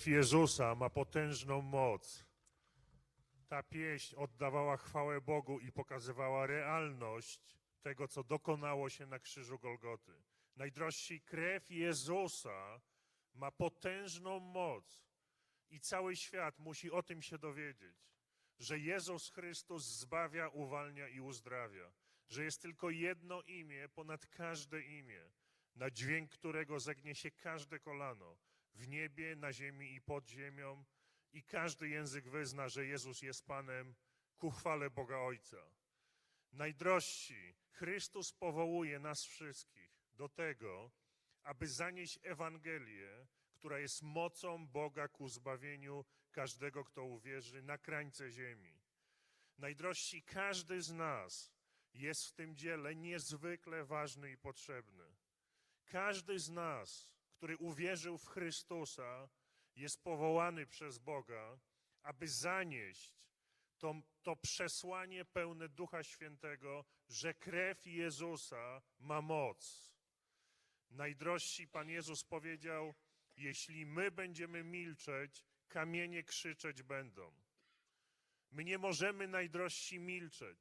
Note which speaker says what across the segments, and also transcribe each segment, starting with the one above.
Speaker 1: Krew Jezusa ma potężną moc. Ta pieśń oddawała chwałę Bogu i pokazywała realność tego, co dokonało się na krzyżu Golgoty. Najdrożsi, krew Jezusa ma potężną moc i cały świat musi o tym się dowiedzieć, że Jezus Chrystus zbawia, uwalnia i uzdrawia, że jest tylko jedno imię ponad każde imię, na dźwięk którego zegnie się każde kolano w niebie, na ziemi i pod ziemią i każdy język wyzna, że Jezus jest Panem ku chwale Boga Ojca. Najdrożsi, Chrystus powołuje nas wszystkich do tego, aby zanieść Ewangelię, która jest mocą Boga ku zbawieniu każdego, kto uwierzy na krańce ziemi. Najdrożsi, każdy z nas jest w tym dziele niezwykle ważny i potrzebny. Każdy z nas, który uwierzył w Chrystusa, jest powołany przez Boga, aby zanieść to, to przesłanie pełne Ducha Świętego, że krew Jezusa ma moc. Najdrożsi Pan Jezus powiedział: Jeśli my będziemy milczeć, kamienie krzyczeć będą. My nie możemy najdrożsi milczeć.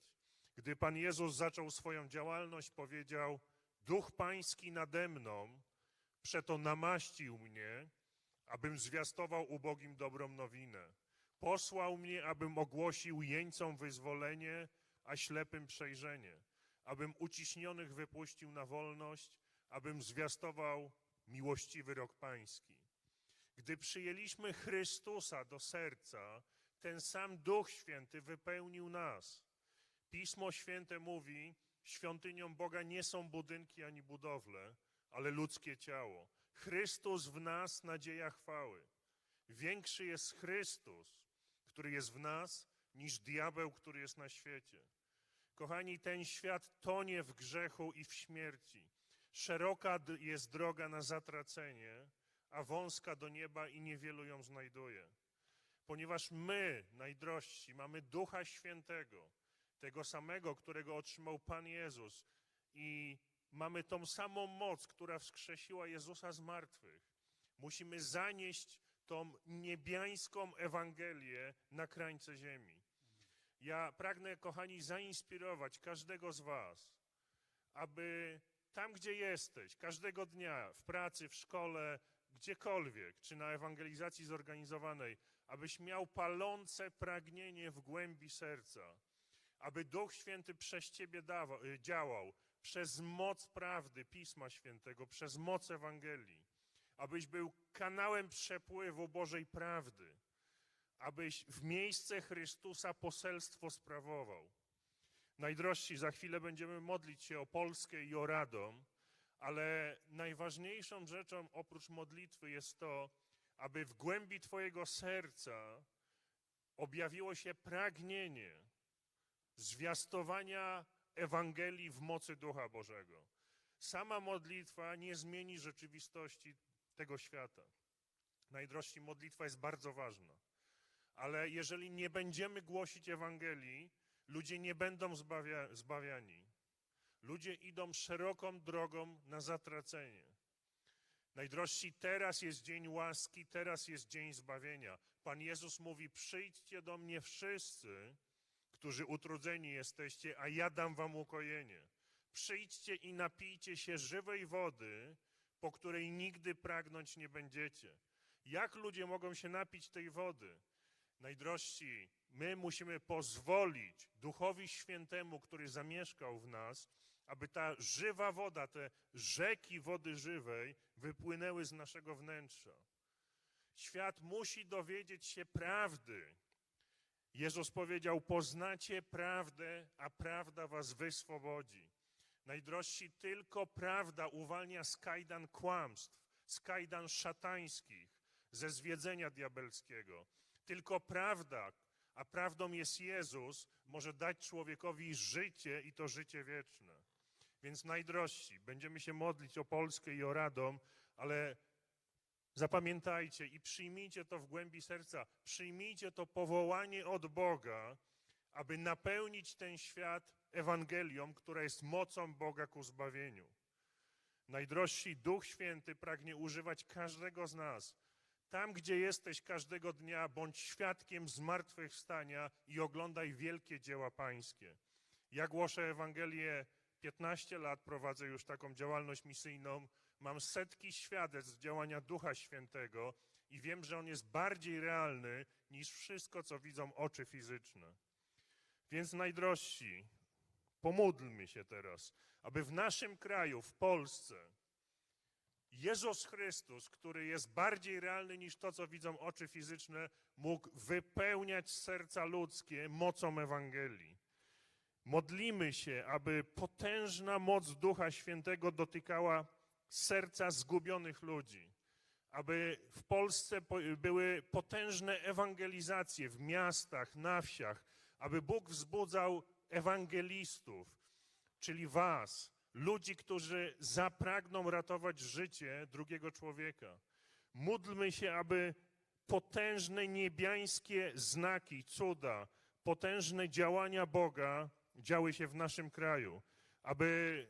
Speaker 1: Gdy Pan Jezus zaczął swoją działalność, powiedział: Duch Pański nade mną, przeto namaścił mnie, abym zwiastował ubogim dobrą nowinę. Posłał mnie, abym ogłosił jeńcom wyzwolenie, a ślepym przejrzenie, abym uciśnionych wypuścił na wolność, abym zwiastował miłościwy rok pański. Gdy przyjęliśmy Chrystusa do serca, ten sam Duch Święty wypełnił nas. Pismo Święte mówi, świątynią Boga nie są budynki ani budowle, ale ludzkie ciało. Chrystus w nas, nadzieja chwały. Większy jest Chrystus, który jest w nas, niż diabeł, który jest na świecie. Kochani, ten świat tonie w grzechu i w śmierci. Szeroka jest droga na zatracenie, a wąska do nieba i niewielu ją znajduje. Ponieważ my, najdrożsi, mamy Ducha Świętego, tego samego, którego otrzymał Pan Jezus i mamy tą samą moc, która wskrzesiła Jezusa z martwych. Musimy zanieść tą niebiańską Ewangelię na krańce ziemi. Ja pragnę, kochani, zainspirować każdego z Was, aby tam, gdzie jesteś, każdego dnia, w pracy, w szkole, gdziekolwiek, czy na ewangelizacji zorganizowanej, abyś miał palące pragnienie w głębi serca, aby Duch Święty przez Ciebie dawał, y, działał, przez moc prawdy Pisma Świętego, przez moc Ewangelii, abyś był kanałem przepływu Bożej prawdy, abyś w miejsce Chrystusa poselstwo sprawował. Najdrożsi, za chwilę będziemy modlić się o Polskę i o Radom, ale najważniejszą rzeczą oprócz modlitwy jest to, aby w głębi Twojego serca objawiło się pragnienie zwiastowania Ewangelii w mocy Ducha Bożego. Sama modlitwa nie zmieni rzeczywistości tego świata. Najdrożsi, modlitwa jest bardzo ważna. Ale jeżeli nie będziemy głosić Ewangelii, ludzie nie będą zbawia, zbawiani. Ludzie idą szeroką drogą na zatracenie. Najdrożsi, teraz jest dzień łaski, teraz jest dzień zbawienia. Pan Jezus mówi: Przyjdźcie do mnie wszyscy, którzy utrudzeni jesteście, a ja dam wam ukojenie. Przyjdźcie i napijcie się żywej wody, po której nigdy pragnąć nie będziecie. Jak ludzie mogą się napić tej wody? Najdrożsi, my musimy pozwolić Duchowi Świętemu, który zamieszkał w nas, aby ta żywa woda, te rzeki wody żywej wypłynęły z naszego wnętrza. Świat musi dowiedzieć się prawdy. Jezus powiedział: Poznacie prawdę, a prawda was wyswobodzi. Najdrożsi, tylko prawda uwalnia z kajdan kłamstw, z kajdan szatańskich, ze zwiedzenia diabelskiego. Tylko prawda, a prawdą jest Jezus, może dać człowiekowi życie i to życie wieczne. Więc najdrożsi, będziemy się modlić o Polskę i o Radom, ale zapamiętajcie i przyjmijcie to w głębi serca, przyjmijcie to powołanie od Boga, aby napełnić ten świat Ewangelią, która jest mocą Boga ku zbawieniu. Najdrożsi Duch Święty pragnie używać każdego z nas Tam, gdzie jesteś każdego dnia, bądź świadkiem zmartwychwstania i oglądaj wielkie dzieła pańskie. Ja głoszę Ewangelię 15 lat, prowadzę już taką działalność misyjną. Mam setki świadectw działania Ducha Świętego i wiem, że on jest bardziej realny niż wszystko, co widzą oczy fizyczne. Więc najdrożsi, pomódlmy się teraz, aby w naszym kraju, w Polsce, Jezus Chrystus, który jest bardziej realny niż to, co widzą oczy fizyczne, mógł wypełniać serca ludzkie mocą Ewangelii. Modlimy się, aby potężna moc Ducha Świętego dotykała serca zgubionych ludzi, aby w Polsce po- były potężne ewangelizacje w miastach, na wsiach, aby Bóg wzbudzał ewangelistów, czyli Was, ludzi, którzy zapragną ratować życie drugiego człowieka. Módlmy się, aby potężne niebiańskie znaki, cuda, potężne działania Boga działy się w naszym kraju, aby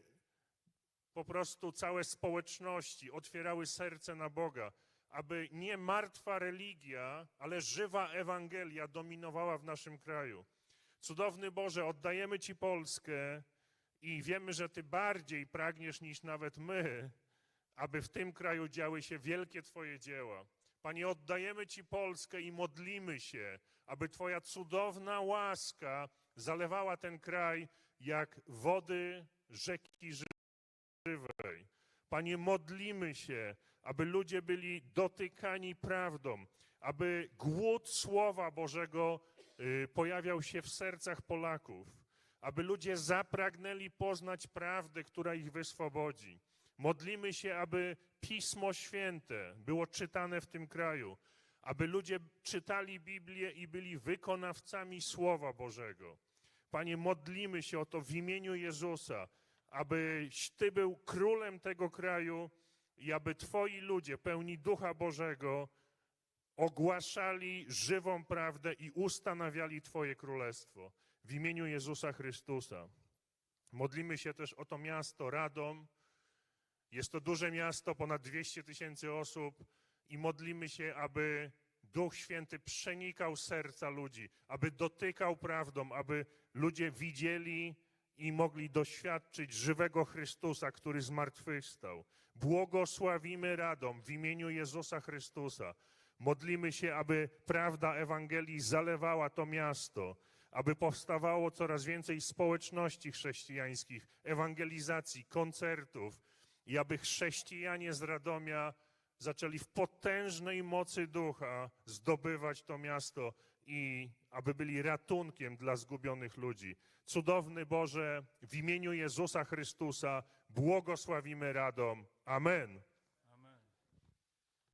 Speaker 1: po prostu całe społeczności otwierały serce na Boga, aby nie martwa religia, ale żywa Ewangelia dominowała w naszym kraju. Cudowny Boże, oddajemy Ci Polskę i wiemy, że Ty bardziej pragniesz niż nawet my, aby w tym kraju działy się wielkie Twoje dzieła. Panie, oddajemy Ci Polskę i modlimy się, aby Twoja cudowna łaska zalewała ten kraj jak wody rzeki Panie, modlimy się, aby ludzie byli dotykani prawdą, aby głód Słowa Bożego y, pojawiał się w sercach Polaków, aby ludzie zapragnęli poznać prawdę, która ich wyswobodzi. Modlimy się, aby Pismo Święte było czytane w tym kraju, aby ludzie czytali Biblię i byli wykonawcami Słowa Bożego. Panie, modlimy się o to w imieniu Jezusa, abyś Ty był królem tego kraju i aby Twoi ludzie, pełni Ducha Bożego, ogłaszali żywą prawdę i ustanawiali Twoje królestwo. W imieniu Jezusa Chrystusa. Modlimy się też o to miasto Radom. Jest to duże miasto, ponad 200 tysięcy osób i modlimy się, aby Duch Święty przenikał serca ludzi, aby dotykał prawdą, aby ludzie widzieli i mogli doświadczyć żywego Chrystusa, który zmartwychwstał. Błogosławimy Radom w imieniu Jezusa Chrystusa. Modlimy się, aby prawda Ewangelii zalewała to miasto, aby powstawało coraz więcej społeczności chrześcijańskich, ewangelizacji, koncertów i aby chrześcijanie z Radomia zaczęli w potężnej mocy ducha zdobywać to miasto i aby byli ratunkiem dla zgubionych ludzi. Cudowny Boże, w imieniu Jezusa Chrystusa błogosławimy Radom. Amen.